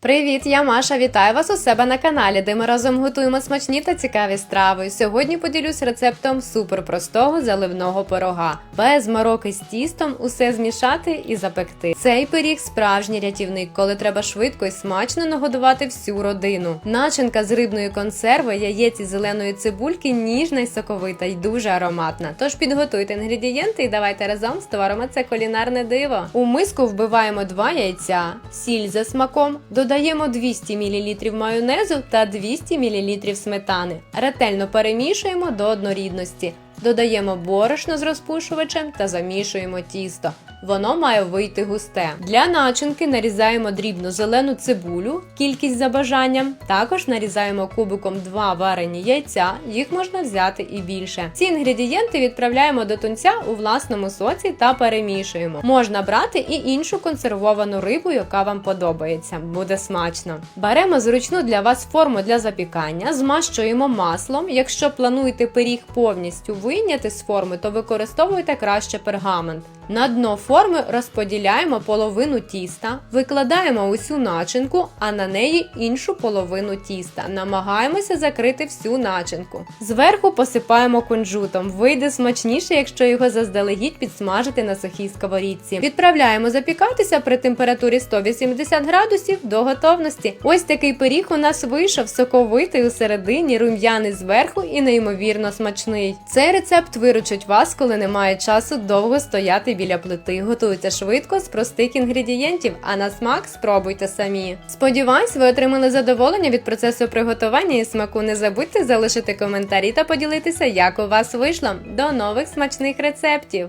Привіт, я Маша. Вітаю вас у себе на каналі, де ми разом готуємо смачні та цікаві страви. Сьогодні поділюсь рецептом суперпростого заливного пирога. Без мороки з тістом усе змішати і запекти. Цей пиріг справжній рятівник, коли треба швидко і смачно нагодувати всю родину. Начинка з рибної консерви, яєць і зеленої цибульки ніжна й соковита й дуже ароматна. Тож підготуйте інгредієнти і давайте разом створимо це кулінарне диво. У миску вбиваємо два яйця, сіль за смаком. Додаємо 200 мл майонезу та 200 мл сметани. Ретельно перемішуємо до однорідності. Додаємо борошно з розпушувачем та замішуємо тісто. Воно має вийти густе. Для начинки нарізаємо дрібну зелену цибулю, кількість за бажанням. Також нарізаємо кубиком 2 варені яйця, їх можна взяти і більше. Ці інгредієнти відправляємо до тунця у власному соці та перемішуємо. Можна брати і іншу консервовану рибу, яка вам подобається. Буде смачно. Беремо зручну для вас форму для запікання, змащуємо маслом. Якщо плануєте пиріг повністю вийняти з форми, то використовуйте краще пергамент. На дно форми розподіляємо половину тіста, викладаємо усю начинку, а на неї іншу половину тіста. Намагаємося закрити всю начинку. Зверху посипаємо кунжутом. Вийде смачніше, якщо його заздалегідь підсмажити на сухій сковорідці. Відправляємо запікатися при температурі 180 градусів до готовності. Ось такий пиріг у нас вийшов соковитий у середині, рум'яний зверху і неймовірно смачний. Цей рецепт виручить вас, коли немає часу довго стояти біля плити. готуються швидко з простих інгредієнтів, а на смак спробуйте самі. Сподіваюсь, ви отримали задоволення від процесу приготування і смаку. Не забудьте залишити коментарі та поділитися, як у вас вийшло. До нових смачних рецептів!